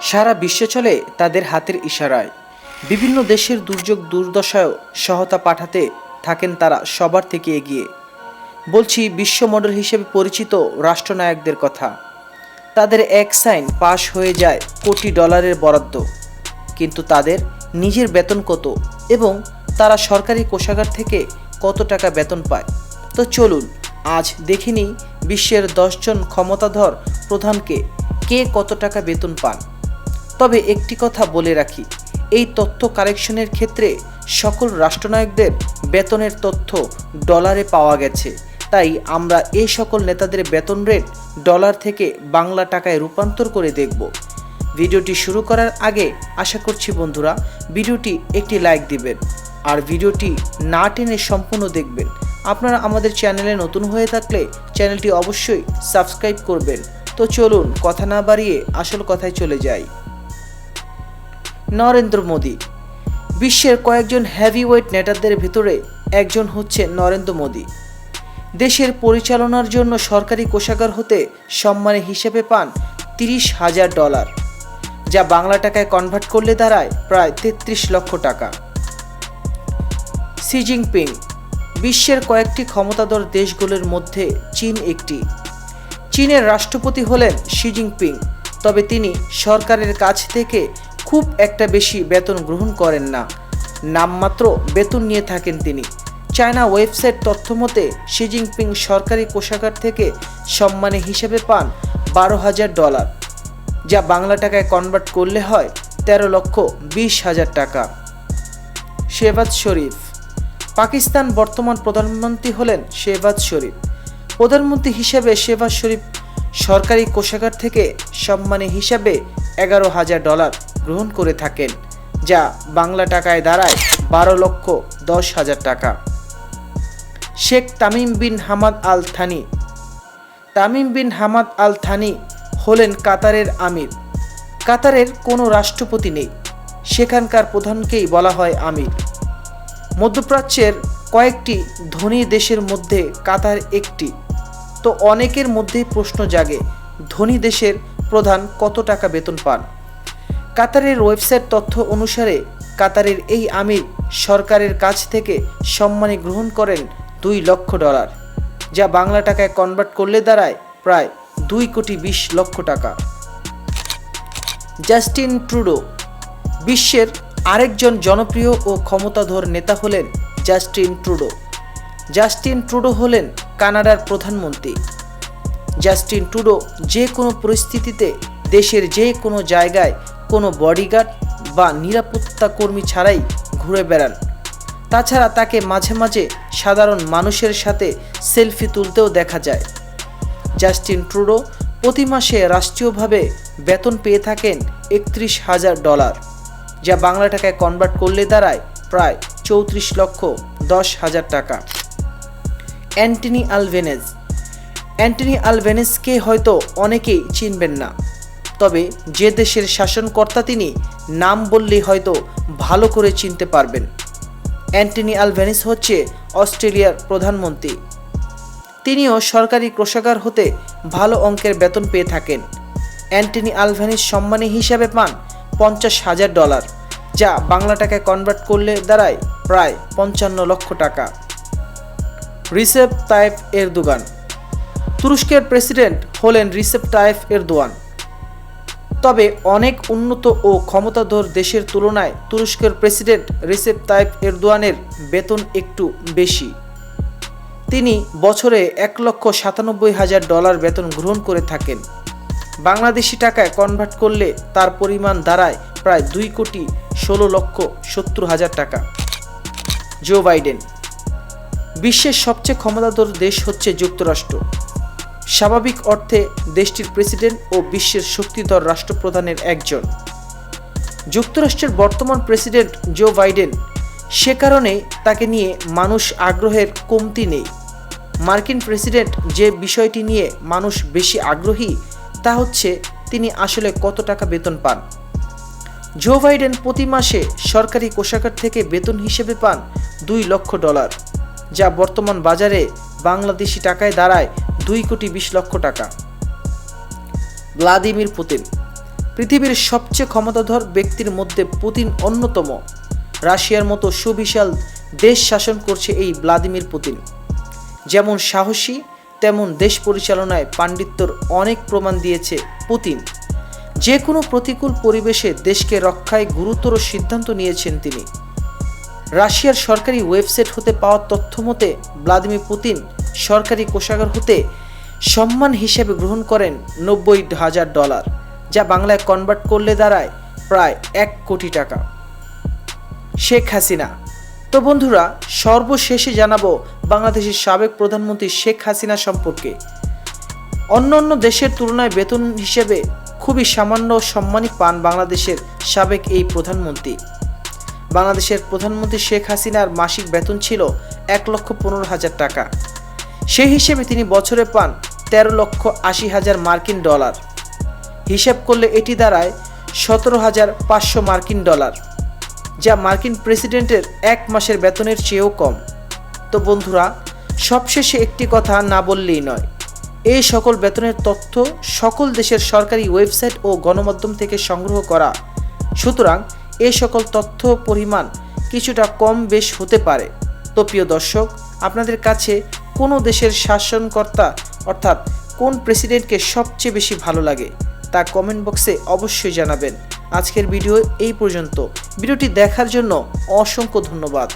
সারা বিশ্ব চলে তাদের হাতের ইশারায়। বিভিন্ন দেশের দুর্যোগ দুর্দশায় সহায়তা পাঠাতে থাকেন তারা সবার থেকে এগিয়ে। বলছি বিশ্ব মডেল হিসেবে পরিচিত রাষ্ট্রনায়কদের কথা। তাদের এক সাইন পাশ হয়ে যায় কোটি ডলারের বরাদ্দ। কিন্তু তাদের নিজের বেতন কত এবং তারা সরকারি কোষাগার থেকে কত টাকা বেতন পায়? তো চলুন, আজ দেখিনি বিশ্বের দশজন ক্ষমতাধর প্রধানকে কে কত টাকা বেতন পান। তবে একটি কথা বলে রাখি, এই তথ্য কালেকশনের ক্ষেত্রে সকল রাষ্ট্রনায়কদের বেতনের তথ্য ডলারে পাওয়া গেছে। তাই আমরা এই সকল নেতাদের বেতন রেট ডলার থেকে বাংলা টাকায় রূপান্তর করে দেখব। ভিডিওটি শুরু করার আগে আশা করছি বন্ধুরা, ভিডিওটি একটি লাইক দিবেন। আর ভিডিওটি না টেনে সম্পূর্ণ দেখবেন। আপনারা আমাদের চ্যানেলে নতুন হয়ে থাকলে চ্যানেলটি অবশ্যই সাবস্ক্রাইব করবেন। তো চলুন, কথা না বাড়িয়ে আসল কথায় চলে যাই। নরেন্দ্র মোদী। বিশ্বের কয়েকজন হেভিওয়েট নেতাদের ভিতরে একজন হচ্ছে নরেন্দ্র মোদী। দেশের পরিচালনার জন্য সরকারি কোষাগার হতে সম্মানে হিসেবে পান তিরিশ হাজার ডলার, যা বাংলা টাকায় কনভার্ট করলে দাঁড়ায় প্রায় তেত্রিশ লক্ষ টাকা। সি জিনপিং বিশ্বের কয়েকটি ক্ষমতাধর দেশগুলোর মধ্যে চীন একটি। চীনের রাষ্ট্রপতি হলেন শি জিনপিং তবে তিনি সরকারের কাছ থেকে খুব একটা বেশি বেতন গ্রহণ করেন না। নামমাত্র বেতন নিয়ে থাকেন তিনি। চায়না ওয়েবসাইট তথ্য মতে, শি জিনপিং সরকারি কোষাগার থেকে সম্মানে হিসেবে পান বারো হাজার ডলার, যা বাংলা টাকায় কনভার্ট করলে হয় তেরো লক্ষ বিশ হাজার টাকা। শেহবাজ শরীফ। পাকিস্তান বর্তমান প্রধানমন্ত্রী হলেন শেহবাজ শরীফ। প্রধানমন্ত্রী হিসেবে শেহবাজ শরীফ সরকারি কোষাগার থেকে সম্মানী হিসাবে এগারো হাজার ডলার গ্রহণ করে থাকেন, যা বাংলা টাকায় দাঁড়ায় বারো লক্ষ দশ হাজার টাকা। Sheikh Tamim bin Hamad Al Thani Tamim bin Hamad Al Thani হলেন কাতারের আমির। কাতারের কোনো রাষ্ট্রপতি নেই, সেখানকার প্রধানকেই বলা হয় আমির। মধ্যপ্রাচ্যের কয়েকটি ধনী দেশের মধ্যে কাতার একটি। তো অনেকের মধ্যেই প্রশ্ন জাগে, ধনী দেশের প্রধান কত টাকা বেতন পান? কাতারের ওয়েবসাইট তথ্য অনুসারে কাতারের এই আমির সরকারের কাছ থেকে সম্মানে গ্রহণ করেন দুই লক্ষ ডলার, যা বাংলা টাকায় কনভার্ট করলে দাঁড়ায় প্রায় দুই কোটি বিশ লক্ষ টাকা। জাস্টিন ট্রুডো বিশ্বের আরেকজন জনপ্রিয় ও ক্ষমতাধর নেতা হলেন জাস্টিন ট্রুডো। জাস্টিন ট্রুডো হলেন কানাডার প্রধানমন্ত্রী। জাস্টিন ট্রুডো যে কোনো পরিস্থিতিতে দেশের যে কোনো জায়গায় কোনো বডিগার্ড বা নিরাপত্তা কর্মী ছাড়াই ঘুরে বেড়ান। তাছাড়া তাকে মাঝে মাঝে সাধারণ মানুষের সাথে সেলফি তুলতেও দেখা যায়। জাস্টিন ট্রুডো প্রতি মাসে রাষ্ট্রীয়ভাবে বেতন পেয়ে থাকেন একত্রিশ হাজার ডলার, যা বাংলা টাকায় কনভার্ট করলে দাঁড়ায় প্রায় চৌত্রিশ লক্ষ দশ হাজার টাকা। অ্যান্টনি আলভেনেজ। অ্যান্টনি আলভেনেজকে হয়তো অনেকেই চিনবেন না। তবে যে দেশের শাসনকর্তা তিনি, নাম বললেই হয়তো ভালো করে চিনতে পারবেন। অ্যান্টনি আলভেনিস হচ্ছে অস্ট্রেলিয়ার প্রধানমন্ত্রী। তিনিও সরকারি কোষাগার হতে ভালো অঙ্কের বেতন পেয়ে থাকেন। অ্যান্টনি আলভেনিস সম্মানী হিসাবে পান পঞ্চাশ হাজার ডলার, যা বাংলা টাকায় কনভার্ট করলে দাঁড়ায় প্রায় পঞ্চান্ন লক্ষ টাকা। Recep Tayyip Erdogan. তুরস্কের প্রেসিডেন্ট হলেন রিসেপ তাইফ এরদোয়ান তবে অনেক উন্নত ও ক্ষমতাধর দেশের তুলনায় তুরস্কের প্রেসিডেন্ট রিসেপ তাইপ এরদোয়ানের বেতন একটু বেশি। তিনি বছরে এক লক্ষ সাতানব্বই হাজার ডলার বেতন গ্রহণ করে থাকেন। বাংলাদেশি টাকায় কনভার্ট করলে তার পরিমাণ দাঁড়ায় প্রায় দুই কোটি ষোলো লক্ষ সত্তর হাজার টাকা। Joe Biden. বিশ্বের সবচেয়ে ক্ষমতাধর দেশ হচ্ছে যুক্তরাষ্ট্র। স্বাভাবিক অর্থে দেশটির প্রেসিডেন্ট ও বিশ্বের শক্তিধর রাষ্ট্রপ্রধানের একজন। যুক্তরাষ্ট্রের বর্তমান প্রেসিডেন্ট জো বাইডেন সে কারণে তাকে নিয়ে মানুষ আগ্রহের কমতি নেই। মার্কিন প্রেসিডেন্ট যে বিষয়টি নিয়ে মানুষ বেশি আগ্রহী, তা হচ্ছে তিনি আসলে কত টাকা বেতন পান। জো বাইডেন প্রতি মাসে সরকারি কোষাগার থেকে বেতন হিসেবে পান দুই লক্ষ ডলার, যা বর্তমান বাজারে বাংলাদেশি টাকায় দাঁড়ায় দুই কোটি বিশ লক্ষ টাকা। ভ্লাদিমির পুতিন, পৃথিবীর সবচেয়ে ক্ষমতাধর ব্যক্তির মধ্যে পুতিন অন্যতম। রাশিয়ার মতো সুবিশাল দেশ শাসন করছে এই ভ্লাদিমির পুতিন। যেমন সাহসী, তেমন দেশ পরিচালনায় পাণ্ডিত্যর অনেক প্রমাণ দিয়েছে পুতিন। যে কোনো প্রতিকূল পরিবেশে দেশকে রক্ষায় গুরুতর সিদ্ধান্ত নিয়েছেন তিনি। রাশিয়ার সরকারি ওয়েবসাইট হতে পাওয়া তথ্য মতে, ভ্লাদিমির পুতিন সরকারি কোষাগার হতে সম্মান হিসেবে গ্রহণ করেন নব্বই হাজার ডলার, যা বাংলায় কনভার্ট করলে দাঁড়ায় প্রায় এক কোটি টাকা। শেখ হাসিনা। তো বন্ধুরা, সর্বশেষে জানাব বাংলাদেশের সাবেক প্রধানমন্ত্রী শেখ হাসিনা সম্পর্কে। অন্য অন্য দেশের তুলনায় বেতন হিসেবে খুবই সামান্য সম্মানই পান বাংলাদেশের সাবেক এই প্রধানমন্ত্রী। বাংলাদেশের প্রধানমন্ত্রী শেখ হাসিনার মাসিক বেতন ছিল এক লক্ষ পনেরো হাজার টাকা। সেই হিসেবে তিনি বছরে পান তেরো লক্ষ আশি হাজার মার্কিন ডলার। হিসাব করলে এটি দাঁড়ায় সতেরো হাজার পাঁচশো মার্কিন ডলার, যা মার্কিন প্রেসিডেন্টের এক মাসের বেতনের চেয়েও কম। তো বন্ধুরা, সবশেষে একটি কথা না বললেই নয়, এই সকল বেতনের তথ্য সকল দেশের সরকারি ওয়েবসাইট ও গণমাধ্যম থেকে সংগ্রহ করা। সুতরাং এ সকল তথ্য পরিমাণ কিছুটা কম বেশ হতে পারে। তো প্রিয় দর্শক, আপনাদের কাছে কোনো দেশের শাসনকর্তা অর্থাৎ কোন প্রেসিডেন্টকে সবচেয়ে বেশি ভালো লাগে তা কমেন্ট বক্সে অবশ্যই জানাবেন। আজকের ভিডিও এই পর্যন্ত। ভিডিওটি দেখার জন্য অসংখ্য ধন্যবাদ।